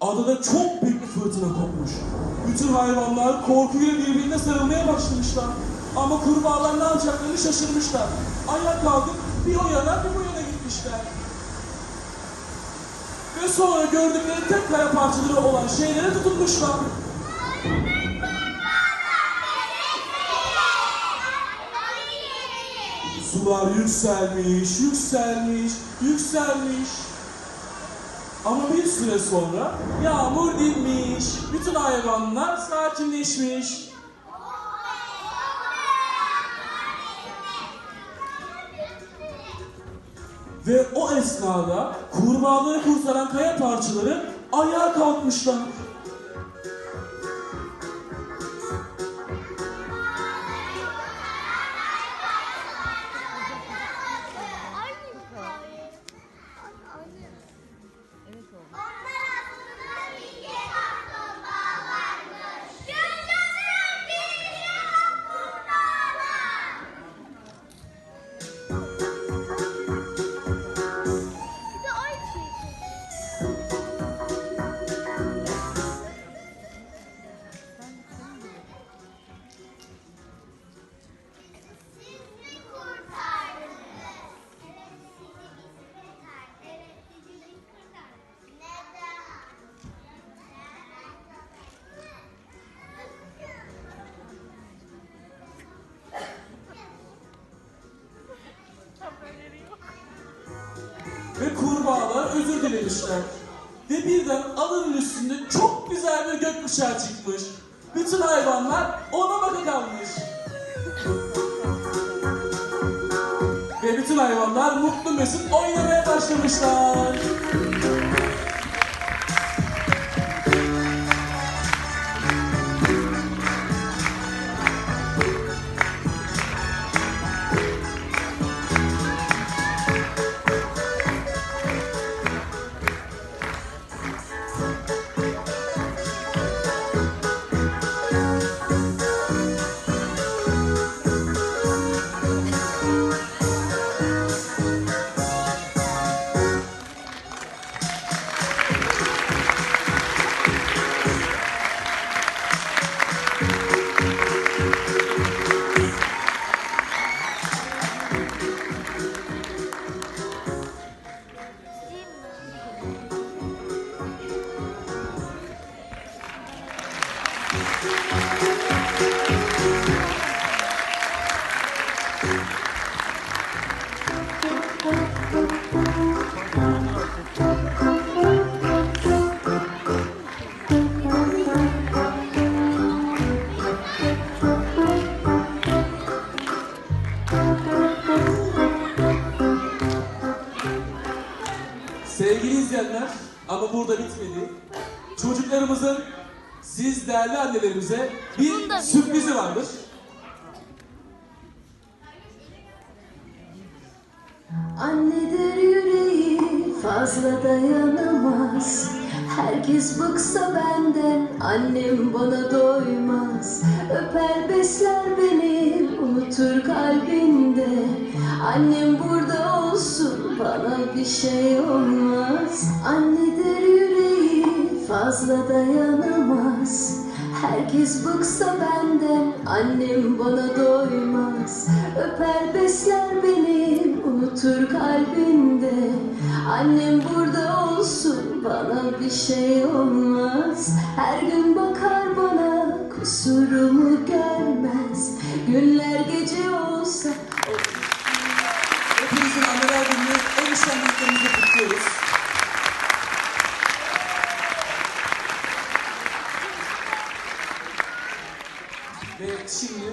Adada çok büyük bir fırtına kopmuş. Bütün hayvanlar korkuyla birbirine sarılmaya başlamışlar. Ama kurbağalar ne yapacaklarını şaşırmışlar. Ayağa kalkıp bir o yana bir bu yana gitmişler. Ve sonra gördükleri tek kaya parçaları olan şeylere tutunmuşlar. Sular yükselmiş, yükselmiş, yükselmiş. Ama bir süre sonra yağmur dinmiş. Bütün hayvanlar sakinleşmiş. Ve o esnada kurbağaları kurtaran kaya parçaları ayağa kalkmışlar. Ve kurbağalar özür dilemişler. Ve birden alanın üstünde çok güzel bir gökkuşağı çıkmış. Bütün hayvanlar ona baka kalmış. Ve bütün hayvanlar mutlu mesut oynamaya başlamışlar. Sevgili izleyenler, ama burada bitmedi. Çocuklarımızın siz değerli annelerimize bir sürprizi vardır. Annedir yüreği fazla dayanamaz Herkes bıksa benden annem bana doymaz Öper besler beni unutur kalbinde Annem burada olsun bana bir şey olmaz. Annedir yüreği fazla dayanamaz. Herkes bıksa benden Annem bana doymaz. Öper besler beni Unutur kalbinde. Annem burada olsun Bana bir şey olmaz. Her gün bakar bana Kusurumu görmez. Günler gece olsa Hepinizin anneler gününü Şimdi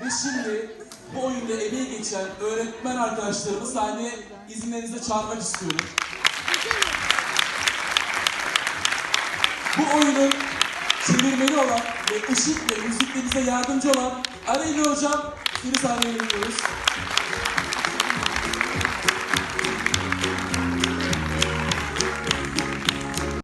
ve şimdi bu oyunda emeği geçen öğretmen arkadaşlarımı sahneye izinlerinizle çağırmak istiyorum. Bu oyunun çevirmeni olan ve ışık ve müzikle bize yardımcı olan Aleyna Hocam, sizi sahneye bekliyoruz.